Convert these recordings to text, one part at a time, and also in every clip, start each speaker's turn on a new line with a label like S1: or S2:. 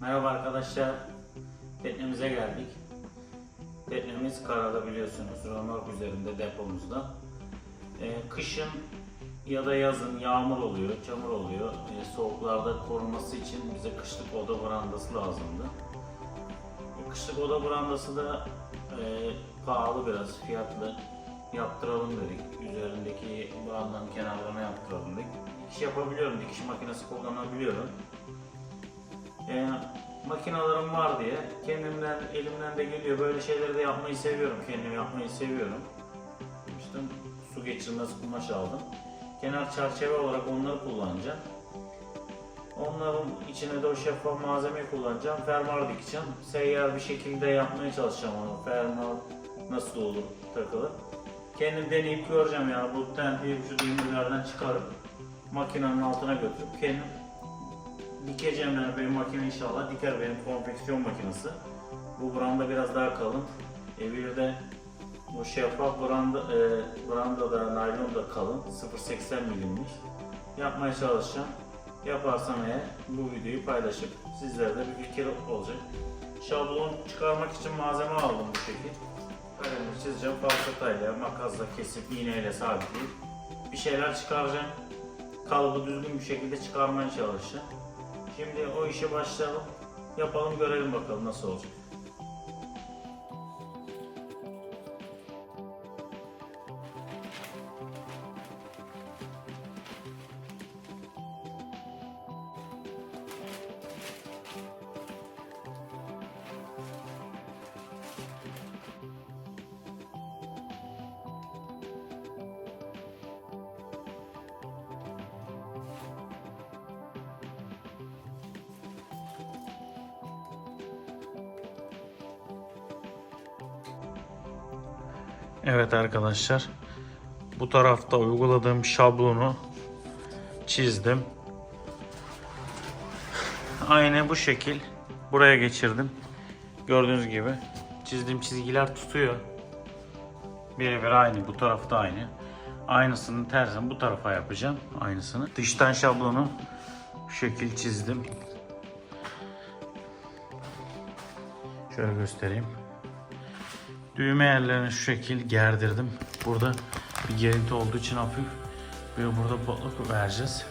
S1: Merhaba arkadaşlar. Teknemize geldik. Teknemiz karada biliyorsunuz. Römork üzerinde depomuzda. Ee, kışın ya da yazın yağmur oluyor, çamur oluyor. Ee, soğuklarda korunması için bize kışlık oda brandası lazımdı. Ee, Kışlık oda brandası da e, pahalı biraz fiyatlı. Yaptıralım dedik. Üzerindeki brandanın kenarlarına yaptıralım dedik. Dikiş yapabiliyorum, dikiş makinesi kullanabiliyorum. E, makinalarım var diye kendimden elimden de geliyor. Böyle şeyleri de yapmayı seviyorum. Kendim yapmayı seviyorum. İşte su geçirmez kumaş aldım kenar çerçeve olarak onları kullanacağım. Onların içine de o şeffaf malzemeyi kullanacağım. Fermuar dikeceğim seyyar bir şekilde yapmaya çalışacağım onu. Fermuar nasıl olur takılır kendim deneyip göreceğim ya. Bu tentiyi şu demirlerden çıkarıp makinenin altına götürüp kendim dikeceğim yani benim makine inşallah diker benim konfeksiyon makinesi. Bu branda biraz daha kalın. E bir de bu şeffaf branda, e, branda da naylon da kalın. 0.80 milimmiş. Yapmaya çalışacağım. Yaparsam eğer bu videoyu paylaşıp sizlere de bir fikir olacak. Şablon çıkarmak için malzeme aldım bu şekil. Kalemle çizeceğim falçatayla, makasla kesip iğneyle sabitleyip bir şeyler çıkaracağım. Kalıbı düzgün bir şekilde çıkarmaya çalışacağım. Şimdi o işe başlayalım. Yapalım görelim bakalım nasıl olacak. Evet arkadaşlar. Bu tarafta uyguladığım şablonu çizdim. Aynı bu şekil buraya geçirdim. Gördüğünüz gibi çizdiğim çizgiler tutuyor. Birebir aynı. Bu tarafta aynı. Aynısını tersini bu tarafa yapacağım. Aynısını. Dıştan şablonu şu şekil çizdim. Şöyle göstereyim. Düğme yerlerini şu şekil gerdirdim. Burada bir gerinti olduğu için hafif bir burada botluk vereceğiz.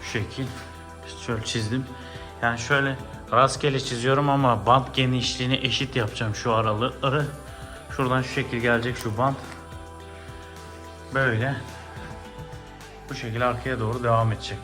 S1: Şu şekil. Şöyle çizdim. Yani şöyle rastgele çiziyorum ama bant genişliğini eşit yapacağım şu araları. Şuradan şu şekil gelecek şu bant. Böyle. Bu şekilde arkaya doğru devam edecek.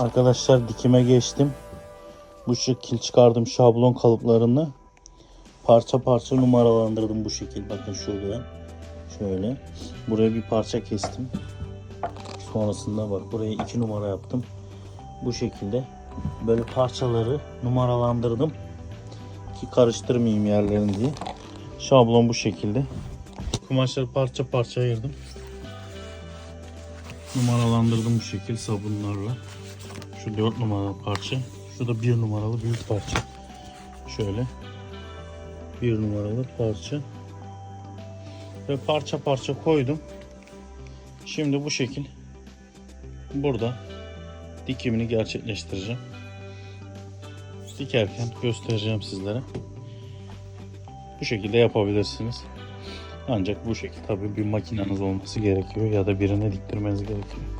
S1: Arkadaşlar dikime geçtim. Bu şekil çıkardım şablon kalıplarını. Parça parça numaralandırdım bu şekil. Bakın şurada. Şöyle. Buraya bir parça kestim. Sonrasında bak buraya iki numara yaptım. Bu şekilde böyle parçaları numaralandırdım. Ki karıştırmayayım yerlerini diye. Şablon bu şekilde. Kumaşları parça parça ayırdım. Numaralandırdım bu şekil sabunlarla. Şu 4 numaralı parça. Şu da 1 numaralı büyük parça. Şöyle. 1 numaralı parça. Ve parça parça koydum. Şimdi bu şekil burada dikimini gerçekleştireceğim. Dikerken göstereceğim sizlere. Bu şekilde yapabilirsiniz. Ancak bu şekilde tabii bir makineniz olması gerekiyor ya da birine diktirmeniz gerekiyor.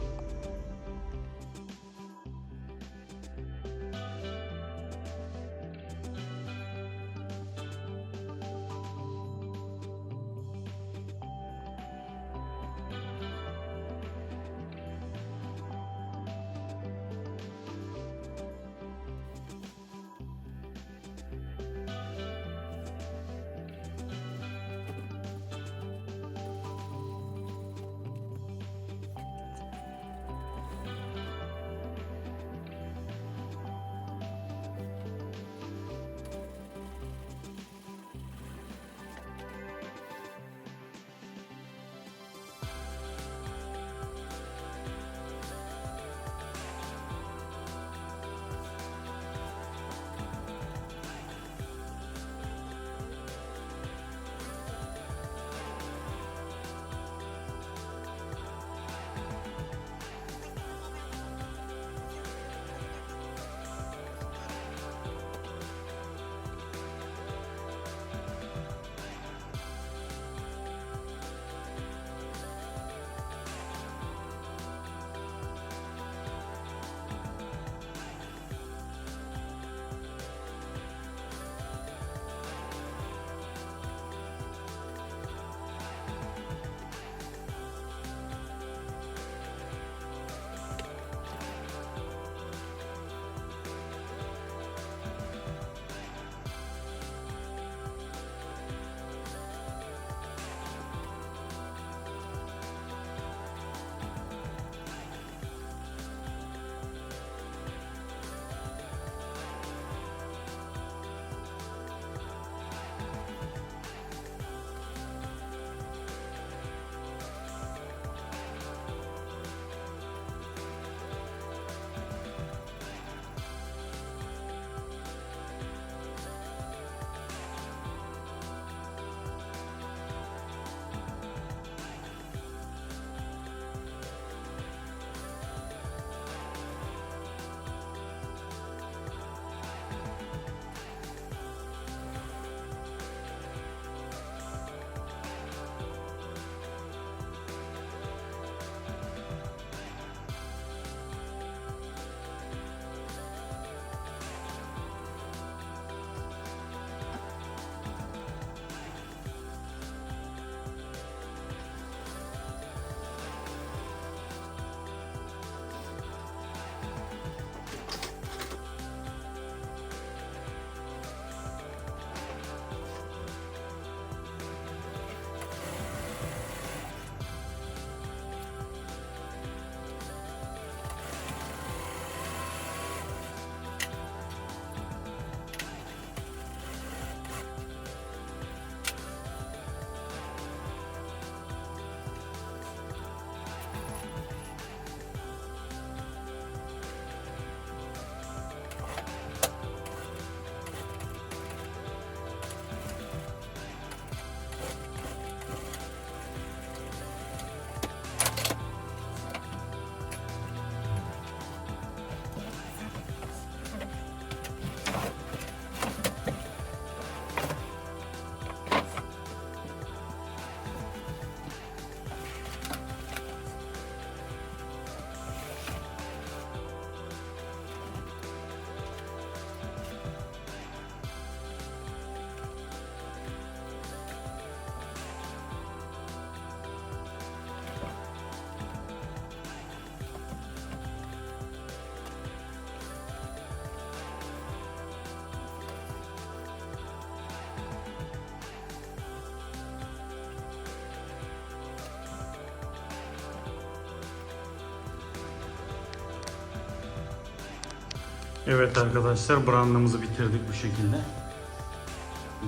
S2: Evet arkadaşlar brandımızı bitirdik bu şekilde.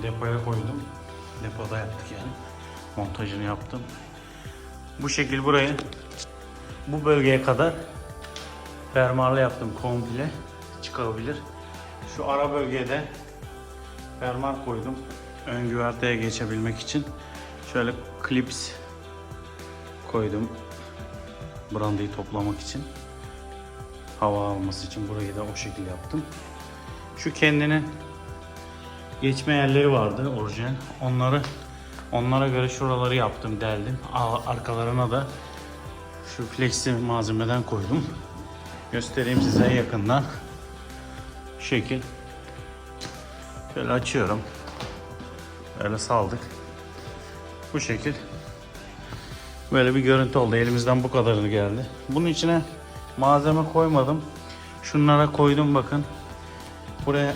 S2: Depoya koydum. Depoda yaptık yani. Montajını yaptım. Bu şekil burayı bu bölgeye kadar fermuarlı yaptım komple çıkabilir. Şu ara bölgede fermuar koydum. Ön güverteye geçebilmek için. Şöyle klips koydum. Brandayı toplamak için. Hava alması için burayı da o şekilde yaptım. Şu kendini geçme yerleri vardı orijinal. Onları onlara göre şuraları yaptım, deldim. Arkalarına da şu flexi malzemeden koydum. Göstereyim size yakından. Şekil. Şöyle açıyorum. Böyle saldık. Bu şekil. Böyle bir görüntü oldu. Elimizden bu kadarını geldi. Bunun içine malzeme koymadım. Şunlara koydum bakın. Buraya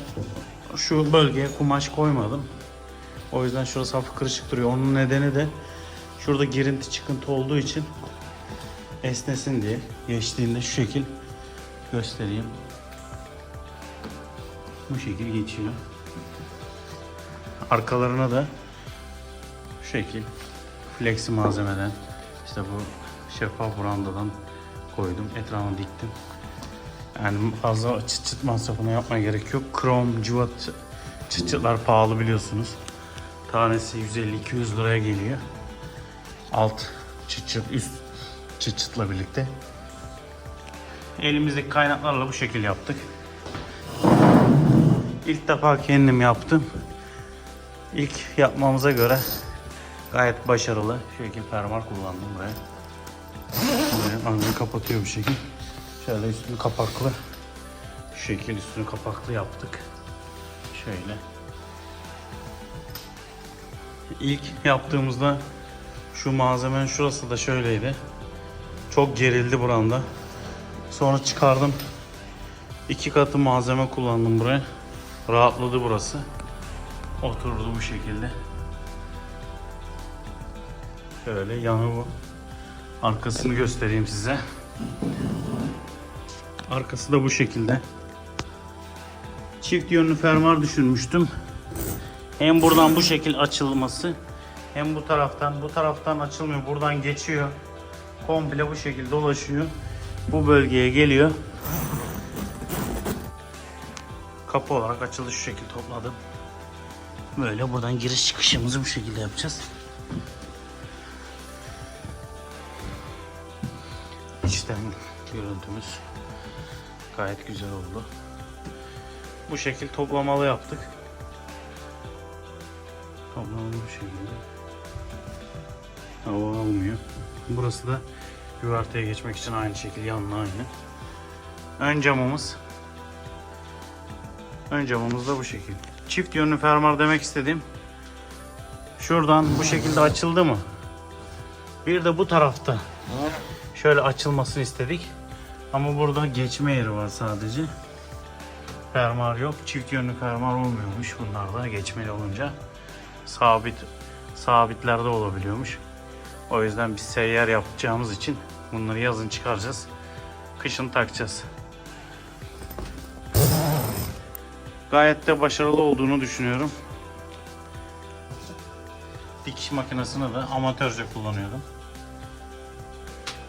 S2: şu bölgeye kumaş koymadım. O yüzden şurası hafif kırışık duruyor. Onun nedeni de şurada girinti çıkıntı olduğu için esnesin diye. Geçtiğinde şu şekil göstereyim. Bu şekil geçiyor. Arkalarına da şu şekil flexi malzemeden işte bu şeffaf brandadan koydum. Etrafına diktim. Yani fazla çıt çıt masrafını yapmaya gerek yok. Krom, cıvat çıt çıtlar pahalı biliyorsunuz. Tanesi 150-200 liraya geliyor. Alt çıt çıt, üst çıt çıtla birlikte. Elimizdeki kaynaklarla bu şekil yaptık. İlk defa kendim yaptım. İlk yapmamıza göre gayet başarılı. Şu şekil fermuar kullandım buraya. Angını kapatıyor bu şekil. Şöyle üstünü kapaklı. Şu şekil üstünü kapaklı yaptık. Şöyle. İlk yaptığımızda şu malzemenin şurası da şöyleydi. Çok gerildi buranda. Sonra çıkardım. İki katı malzeme kullandım buraya. Rahatladı burası. Oturdu bu şekilde. Şöyle yanı bu. Arkasını göstereyim size. Arkası da bu şekilde. Çift yönlü fermuar düşünmüştüm. Hem buradan bu şekil açılması hem bu taraftan bu taraftan açılmıyor. Buradan geçiyor. Komple bu şekilde dolaşıyor. Bu bölgeye geliyor. Kapı olarak açılış şu şekilde topladım. Böyle buradan giriş çıkışımızı bu şekilde yapacağız. Görüntümüz gayet güzel oldu. Bu şekil toplamalı yaptık. Toplamalı bu şekilde. Hava almıyor. Burası da güverteye geçmek için aynı şekil yanına aynı. Ön camımız. Ön camımız da bu şekil. Çift yönlü fermuar demek istediğim şuradan bu şekilde açıldı mı? Bir de bu tarafta şöyle açılmasını istedik. Ama burada geçme yeri var sadece. Fermuar yok. Çift yönlü fermuar olmuyormuş bunlarda geçmeli olunca. Sabit sabitlerde olabiliyormuş. O yüzden biz seyyar yapacağımız için bunları yazın çıkaracağız. Kışın takacağız. Gayet de başarılı olduğunu düşünüyorum. Dikiş makinesini de amatörce kullanıyordum.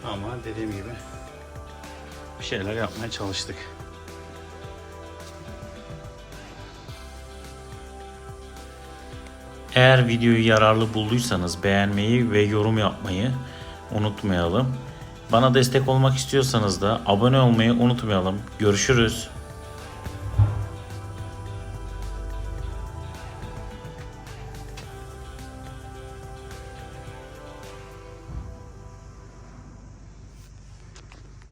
S2: Ama dediğim gibi bir şeyler yapmaya çalıştık.
S1: Eğer videoyu yararlı bulduysanız beğenmeyi ve yorum yapmayı unutmayalım. Bana destek olmak istiyorsanız da abone olmayı unutmayalım. Görüşürüz.